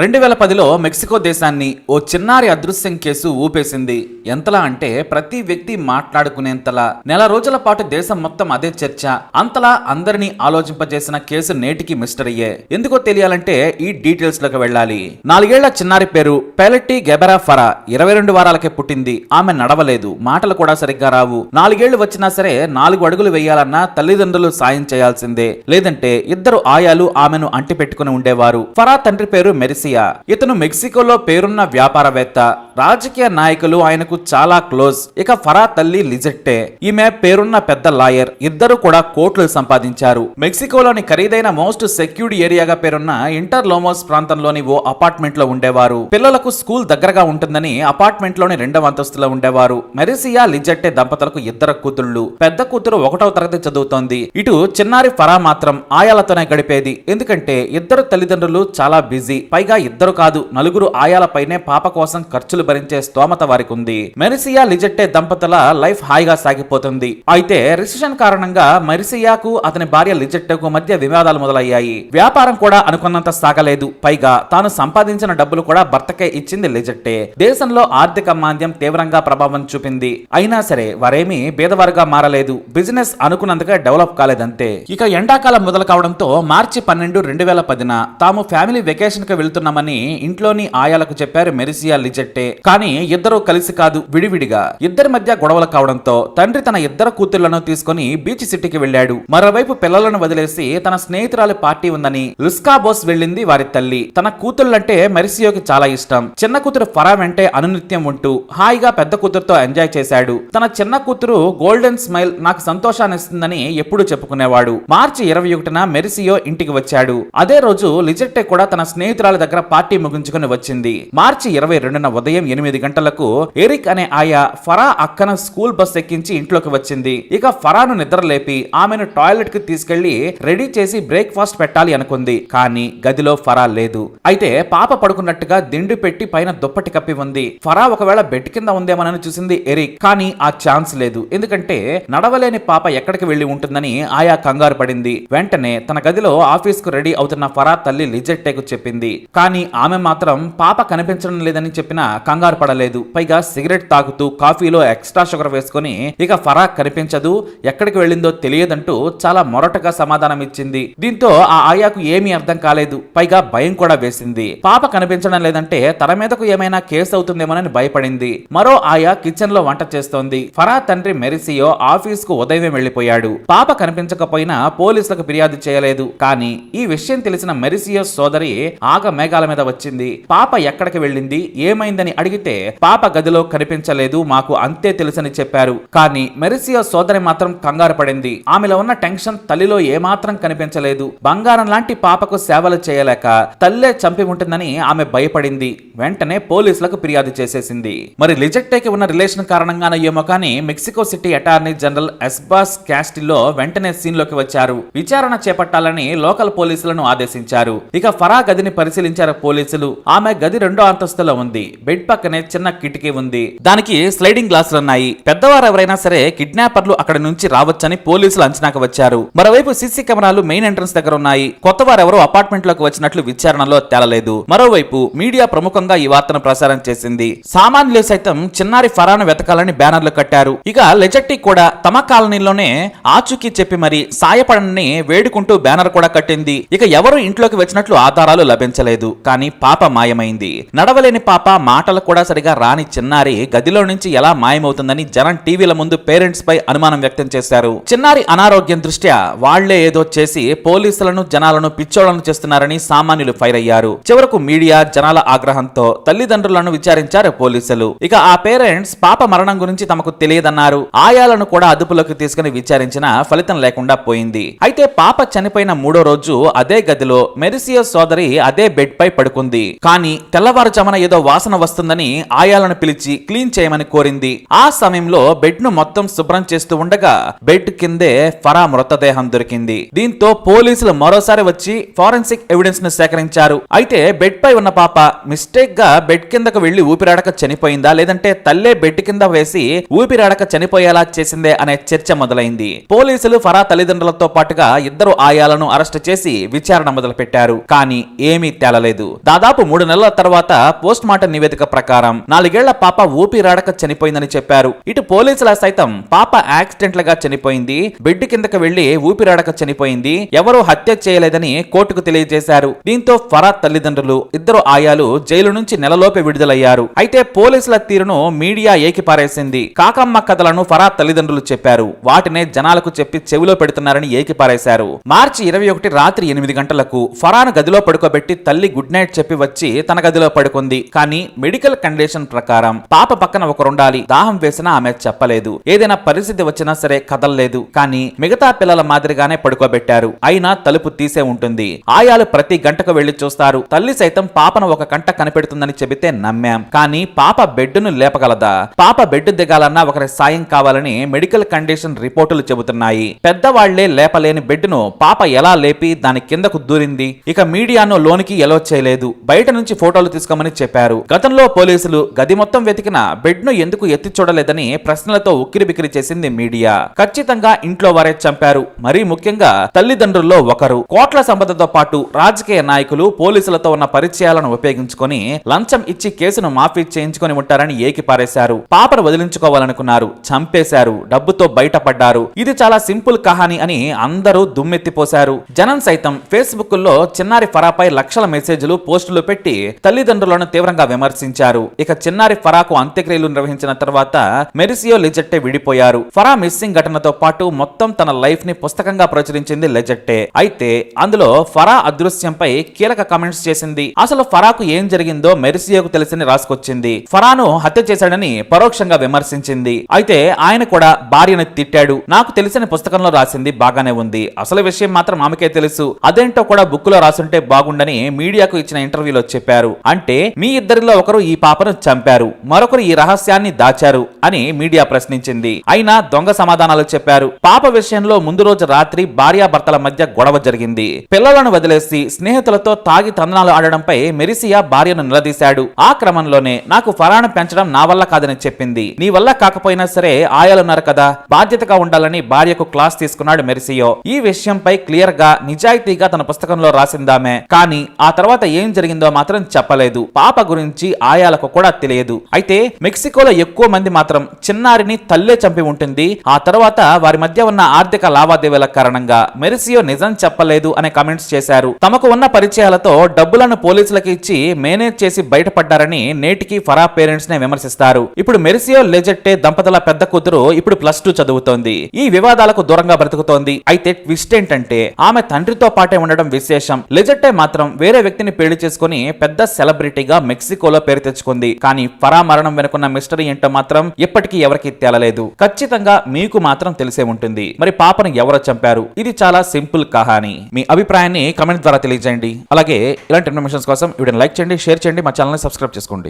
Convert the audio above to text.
రెండు వేల పదిలో మెక్సికో దేశాన్ని ఓ చిన్నారి అదృశ్యం కేసు ఊపేసింది. ఎంతలా అంటే ప్రతి వ్యక్తి మాట్లాడుకునేంతలా. నెల రోజుల పాటు దేశం మొత్తం అదే చర్చ. అంతలా అందరినీ ఆలోచింపజేసిన కేసు నేటికి మిస్టరయ్యే ఎందుకో తెలియాలంటే ఈ డీటెయిల్స్లోకి వెళ్ళాలి. నాలుగేళ్ళ చిన్నారి పేరు పెలట్టి గెబరా ఫరా. ఇరవై రెండు వారాలకే పుట్టింది. ఆమె నడవలేదు. మాటలు కూడా సరిగ్గా రావు. నాలుగేళ్ళు వచ్చినా సరే నాలుగు అడుగులు వేయాలన్నా తల్లిదండ్రులు సాయం చేయాల్సిందే. లేదంటే ఇద్దరు ఆయాలు ఆమెను అంటిపెట్టుకుని ఉండేవారు. ఫరా తండ్రి పేరు మెరిసి గార్సియా ఇతను మెక్సికోలో పేరున్న వ్యాపారవేత్త. రాజకీయ నాయకులు ఆయనకు చాలా క్లోజ్. ఇక ఫరా తల్లి లిజెట్టే. ఈమె పేరున్న పెద్ద లాయర్. ఇద్దరు కూడా కోట్లు సంపాదించారు. మెక్సికోలోని ఖరీదైన మోస్ట్ సెక్యూర్డ్ ఏరియాగా పేరున్న ఇంటర్ లోమోస్ ప్రాంతంలోని ఓ అపార్ట్మెంట్లో ఉండేవారు. పిల్లలకు స్కూల్ దగ్గరగా ఉంటుందని అపార్ట్మెంట్లోని రెండవ అంతస్తులో ఉండేవారు. మెరిసియా లిజెట్టే దంపతులకు ఇద్దరు కూతుళ్ళు. పెద్ద కూతురు ఒకటవ తరగతి చదువుతోంది. ఇటు చిన్నారి ఫరా మాత్రం ఆయాలతోనే గడిపేది. ఎందుకంటే ఇద్దరు తల్లిదండ్రులు చాలా బిజీ. పైగా ఇద్దరు కాదు నలుగురు ఆయాలపైనే పాప కోసం ఖర్చులు భరించే స్తోమత వారికి ఉంది మెరిసియా లిజెట్టే దంపతుల లైఫ్ హాయిగా సాగిపోతుంది. అయితే రిసెషన్ కారణంగా మెరిసియాకు అతని భార్య లిజెట్టకు మధ్య వివాదాలు మొదలయ్యాయి. వ్యాపారం కూడా అనుకున్నంత సాగలేదు. పైగా తాను సంపాదించిన డబ్బులు కూడా భర్తకే ఇచ్చింది లిజెట్టే. దేశంలో ఆర్థిక మాంద్యం తీవ్రంగా ప్రభావం చూపింది. అయినా సరే వారేమీ పేదవారుగా మారలేదు. బిజినెస్ అనుకున్నంతగా డెవలప్ కాలేదంతే. ఇక ఎండాకాలం మొదలు కావడంతో మార్చి పన్నెండు రెండు వేల పదిన తాము ఫ్యామిలీ వెకేషన్కి వెళ్తున్నామని ఇంట్లోని ఆయాలకు చెప్పారు మెరిసియా లిజెట్టే. కానీ ఇద్దరు కలిసి కాదు విడివిడిగా. ఇద్దరి మధ్య గొడవలు కావడంతో తండ్రి తన ఇద్దరు కూతుళ్ళను తీసుకుని బీచ్ సిటీకి వెళ్ళాడు. మరోవైపు పిల్లలను వదిలేసి తన స్నేహితురాలి పార్టీ ఉందని లుస్కా బోస్ వెళ్ళింది వారి తల్లి. తన కూతుళ్ళంటే మెరిసియోకి చాలా ఇష్టం. చిన్న కూతురు ఫరా వెంటే అనునిత్యం ఉంటూ హాయిగా పెద్ద కూతురుతో ఎంజాయ్ చేశాడు. తన చిన్న కూతురు గోల్డెన్ స్మైల్ నాకు సంతోషాన్ని ఇస్తుందని ఎప్పుడు చెప్పుకునేవాడు. మార్చి ఇరవై ఒకటిన మెరిసియో ఇంటికి వచ్చాడు. అదే రోజు లిజెట్టే కూడా తన స్నేహితురాల దగ్గర పార్టీ ముగించుకుని వచ్చింది. మార్చి ఇరవై రెండున ఉదయం ఎనిమిది గంటలకు ఎరిక్ అనే ఆయా ఫరా అక్కన స్కూల్ బస్ ఎక్కించి ఇంట్లోకి వచ్చింది. ఇక ఫరాను నిద్రలేపి ఆమెను టాయిలెట్కి తీసుకెళ్ళి రెడీ చేసి బ్రేక్ఫాస్ట్ పెట్టాలి అనుకుంది. కానీ గదిలో ఫరా లేదు. అయితే పాప పడుకున్నట్టుగా దిండు పెట్టి పైన దుప్పటి కప్పి ఉంది. ఫరా ఒకవేళ బెడ్ కింద ఉందేమోనని చూసింది ఎరిక్. కానీ ఆ ఛాన్స్ లేదు. ఎందుకంటే నడవలేని పాప ఎక్కడికి వెళ్ళి ఉంటుందని ఆయా కంగారు పడింది. వెంటనే తన గదిలో ఆఫీస్కు రెడీ అవుతున్న ఫరా తల్లి లిజెట్టేకు చెప్పింది. కానీ ఆమె మాత్రం పాప కనిపించడం లేదని చెప్పిన కంగారు పడలేదు. పైగా సిగరెట్ తాగుతూ కాఫీలో ఎక్స్ట్రా షుగర్ వేసుకుని ఇక ఫరా కనిపించదు ఎక్కడికి వెళ్ళిందో తెలియదంటూ చాలా మొరటగా సమాధానం ఇచ్చింది. దీంతో ఆ ఆయాకు ఏమీ అర్థం కాలేదు. పైగా భయం కూడా వేసింది. పాప కనిపించడం లేదంటే తన మీదకు ఏమైనా కేసు అవుతుందేమోనని భయపడింది. మరో ఆయా కిచెన్లో వంట చేస్తోంది. ఫరా తండ్రి మెరిసియో ఆఫీస్కు ఉదయం వెళ్ళిపోయాడు పాప కనిపించకపోయినా పోలీసులకు ఫిర్యాదు చేయలేదు. కానీ ఈ విషయం తెలిసిన మెరిసియో సోదరి ఆగ మేఘాల మీద వచ్చింది. పాప ఎక్కడికి వెళ్ళింది? ఏమైందని అడిగితే పాప గదిలో కనిపించలేదు మాకు అంతే తెలుసని చెప్పారు. కానీ మెరిసియో సోదరి మాత్రం కంగారు పడింది. ఆమెలో ఉన్న టెన్షన్ తల్లిలో ఏమాత్రం కనిపించలేదు. బంగారం లాంటి పాపకు సేవలు చేయలేక తల్లే చంపి ఉంటుందని ఆమె భయపడింది. వెంటనే పోలీసులకు ఫిర్యాదు చేసేసింది. మరి లిజెక్టేకి ఉన్న రిలేషన్ కారణంగానే ఏమో కానీ మెక్సికో సిటీ అటార్నీ జనరల్ ఎస్బాస్ క్యాస్టిల్లో వెంటనే సీన్లోకి వచ్చారు. విచారణ చేపట్టాలని లోకల్ పోలీసులను ఆదేశించారు. ఇక ఫరా గదిని పరిశీలించారు పోలీసులు. ఆమె గది రెండో అంతస్తులో ఉంది. బెడ్ పక్కనే చిన్న కిటికీ ఉంది. దానికి స్లైడింగ్ గ్లాసులు ఉన్నాయి. పెద్దవారు ఎవరైనా సరే కిడ్నాపర్లు అక్కడ నుంచి రావచ్చని పోలీసులు అంచనాకు వచ్చారు. మరోవైపు సీసీ కెమెరాలు మెయిన్ ఎంట్రన్స్ దగ్గర ఉన్నాయి. కొత్త వారెవరో అపార్ట్మెంట్లోకి వచ్చినట్లు విచారణలో తేలలేదు. మరోవైపు మీడియా ప్రముఖంగా ఈ వార్తను ప్రసారం చేసింది. సామాన్యులు సైతం చిన్నారి ఫరాను వెతకాలని బ్యానర్లు కట్టారు. ఇక లెజెట్టి కూడా తమ కాలనీలోనే ఆచూకీ చెప్పి మరి సాయపడని వేడుకుంటూ బ్యానర్ కూడా కట్టింది. ఇక ఎవరు ఇంట్లోకి వచ్చినట్లు ఆధారాలు లభించలేదు. కానీ పాప మాయమైంది. నడవలేని పాప మాటలు కూడా సరిగా రాని చిన్నారి గదిలో నుంచి ఎలా మాయమవుతుందని జనం టీవీల ముందు పేరెంట్స్ పై అనుమానం వ్యక్తం చేశారు. చిన్నారి అనారోగ్యం దృష్ట్యా వాళ్ళే ఏదో చేసి పోలీసులను జనాలను పిచ్చోళ్ళను చేస్తున్నారని సామాన్యులు ఫైర్ అయ్యారు. చివరకు మీడియా జనాల ఆగ్రహంతో తల్లిదండ్రులను విచారించారు పోలీసులు. ఇక ఆ పేరెంట్స్ పాప మరణం గురించి తమకు తెలియదన్నారు. ఆయాలను కూడా అదుపులోకి తీసుకుని విచారించిన ఫలితం లేకుండా పోయింది. అయితే పాప చనిపోయిన మూడో రోజు అదే గదిలో మెరిసియో సోదరి అదే బెడ్ పై పడుకుంది. కానీ తెల్లవారుజామున ఏదో వాసన వస్తుంది వస్తుందని ఆయాలను పిలిచి క్లీన్ చేయమని కోరింది. ఆ సమయంలో బెడ్ను మొత్తం శుభ్రం చేస్తూ ఉండగా బెడ్ కిందే ఫరా మృతదేహం దొరికింది. దీంతో పోలీసులు మరోసారి వచ్చి ఫారెన్సిక్ ఎవిడెన్స్ను సేకరించారు. అయితే బెడ్ పై ఉన్న పాప మిస్టేక్గా బెడ్ కిందకు వెళ్ళి ఊపిరాడక చనిపోయిందా? లేదంటే తల్లే బెడ్ కింద వేసి ఊపిరాడక చనిపోయేలా చేసిందే అనే చర్చ మొదలైంది. పోలీసులు ఫరా తల్లిదండ్రులతో పాటుగా ఇద్దరు ఆయాలను అరెస్ట్ చేసి విచారణ మొదలుపెట్టారు. కానీ ఏమీ తేలలేదు. దాదాపు మూడు నెలల తర్వాత పోస్ట్ మార్టం నివేదిక ప్రకారం నాలుగేళ్ళ పాప ఊపిరాడక చనిపోయిందని చెప్పారు. ఇటు పోలీసుల సైతం పాప యాక్సిడెంట్గా చనిపోయింది బెడ్ కిందకు వెళ్ళి ఊపిరాడక చనిపోయింది ఎవరూ హత్య చేయలేదని కోర్టుకు తెలియజేశారు. దీంతో ఫరాద్ తల్లిదండ్రులు ఇద్దరు ఆయాలు జైలు నుంచి నెలలోపే విడుదలయ్యారు. అయితే పోలీసుల తీరును మీడియా ఏకిపారేసింది. కాకమ్మ కథలను ఫరాద్ తల్లిదండ్రులు చెప్పారు. వాటినే జనాలకు చెప్పి చెవిలో పెడుతున్నారని ఏకిపారేశారు. మార్చి ఇరవై ఒకటి రాత్రి ఎనిమిది గంటలకు ఫరాన్ గదిలో పడుకోబెట్టి తల్లి గుడ్ నైట్ చెప్పి వచ్చి తన గదిలో పడుకుంది. కానీ మెడికల్ కండిషన్ ప్రకారం పాప పక్కన ఒకరుండాలి దాహం వేసినా ఆమె చెప్పలేదు. ఏదైనా పరిస్థితి వచ్చినా సరే కదల్లేదు. కానీ మిగతా పిల్లల మాదిరిగానే పడుకోబెట్టారు. అయినా తలుపు తీసే ఉంటుంది. ఆయాలు ప్రతి గంటకు వెళ్ళి చూస్తారు. తల్లి సైతం పాపను ఒక కంట కనిపెడుతుందని చెబితే నమ్మాం. కానీ పాప బెడ్డును లేపగలదా? పాప బెడ్ దిగాలన్నా ఒకరి సాయం కావాలని మెడికల్ కండిషన్ రిపోర్టులు చెబుతున్నాయి. పెద్దవాళ్ళే లేపలేని బెడ్డును పాప ఎలా లేపి దాని కిందకు దూరింది? ఇక మీడియాను లోనికి ఎలో చేయలేదు. బయట నుంచి ఫోటోలు తీసుకోమని చెప్పారు. గతంలో పోలీసులు గది మొత్తం వెతికిన బెడ్ను ఎందుకు ఎత్తి చూడలేదని ప్రశ్నలతో ఉక్కిరిబిక్కిరి చేసింది మీడియా. ఖచ్చితంగా ఇంట్లో వారే చంపారు. మరీ ముఖ్యంగా తల్లిదండ్రుల్లో ఒకరు. కోట్ల సంపదతో పాటు రాజకీయ నాయకులు పోలీసులతో ఉన్న పరిచయాలను ఉపయోగించుకొని లంచం ఇచ్చి కేసును మాఫీ చేయించుకొని ఉంటారని ఏకి పారేశారు. పాపను వదిలించుకోవాలనుకున్నారు. చంపేశారు. డబ్బుతో బయటపడ్డారు. ఇది చాలా సింపుల్ కహాని అని అందరూ దుమ్మెత్తిపోశారు. జనం సైతం ఫేస్బుక్లో చిన్నారి ఫరాపై లక్షల మెసేజ్లు పోస్టులు పెట్టి తల్లిదండ్రులను తీవ్రంగా విమర్శించారు. ఇక చిన్నారి ఫరాకు అంత్యక్రియలు నిర్వహించిన తర్వాత మెరిసియో లెజెట్టే విడిపోయారు. ఫరా మిస్సింగ్ ఘటనతో పాటు మొత్తం తన లైఫ్ని పుస్తకంగా ప్రచురించింది లెజెట్టే. అయితే అందులో ఫరా అదృశ్యంపై కీలక కామెంట్స్ చేసింది. అసలు ఫరాకు ఏం జరిగిందో మెరిసియోకు తెలిసని రాసుకొచ్చింది. ఫరాను హత్య చేశాడని పరోక్షంగా విమర్శించింది. అయితే ఆయన కూడా భార్యను తిట్టాడు. నాకు తెలిసిన పుస్తకంలో రాసింది బాగానే ఉంది. అసలు విషయం మాత్రం ఆమెకే తెలుసు. అదేంటో కూడా బుక్లో రాసుంటే బాగుండని మీడియాకు ఇచ్చిన ఇంటర్వ్యూలో చెప్పారు. అంటే మీ ఇద్దరిలో ఒకరు ఈ పాపను చంపారు. మరొకరు ఈ రహస్యాన్ని దాచారు అని మీడియా ప్రశ్నించింది. అయినా దొంగ సమాధానాలు చెప్పారు. పాప విషయంలో ముందు రోజు రాత్రి భార్యాభర్తల మధ్య గొడవ జరిగింది. పిల్లలను వదిలేసి స్నేహితులతో తాగి తందనాలు ఆడడంపై మెరిసియా భార్యను నిలదీశాడు. ఆ క్రమంలోనే నాకు ఫరాను పెంచడం నా వల్ల కాదని చెప్పింది. నీ వల్ల కాకపోయినా సరే ఆయాలున్నారు కదా. బాధ్యతగా ఉండాలని భార్యకు క్లాస్ తీసుకున్నాడు మెరిసియో. ఈ విషయంపై క్లియర్గా నిజాయితీగా తన పుస్తకంలో రాసిందామే. కానీ ఆ తర్వాత ఏం జరిగిందో మాత్రం చెప్పలేదు. పాప గురించి ఆయాలకు కూడా తెలియదు. అయితే మెక్సికోలో ఎక్కువ మంది మాత్రం చిన్నారిని తల్లే చంపి ఉంటుంది. ఆ తర్వాత వారి మధ్య ఉన్న ఆర్థిక లావాదేవీల కారణంగా మెరిసియో నిజం చెప్పలేదు అనే కామెంట్స్ చేశారు. తమకు ఉన్న పరిచయాలతో డబ్బులను పోలీసులకు ఇచ్చి మేనేజ్ చేసి బయటపడ్డారని నేటికి ఫరా పేరెంట్స్ నే విమర్శిస్తారు. ఇప్పుడు మెరిసియో లెజెట్టే దంపతుల పెద్ద కూతురు ఇప్పుడు ప్లస్ టూ చదువుతోంది. ఈ వివాదాలకు దూరంగా బ్రతుకుతోంది. అయితే ట్విస్ట్ ఏంటంటే ఆమె తండ్రితో పాటే ఉండడం విశేషం. లెజెట్టే మాత్రం వేరే వ్యక్తిని పెళ్ళి చేసుకుని పెద్ద సెలబ్రిటీగా మెక్సికోలో పేరు తెచ్చుకుంది. కానీ ఫరా మరణం వెనుకున్న మిస్టరీ ఏంటో మాత్రం ఎప్పటికీ ఎవరికి తేలలేదు. ఖచ్చితంగా మీకు మాత్రం తెలిసే ఉంటుంది. మరి పాపను ఎవరు చంపారు? ఇది చాలా సింపుల్ కహాని. మీ అభిప్రాయాన్ని కమెంట్ ద్వారా తెలియజేయండి. అలాగే ఇలాంటి ఇన్ఫర్మేషన్స్ కోసం వీడియోని లైక్ చేయండి షేర్ చేయండి మా ఛానల్ సబ్స్క్రైబ్ చేసుకోండి.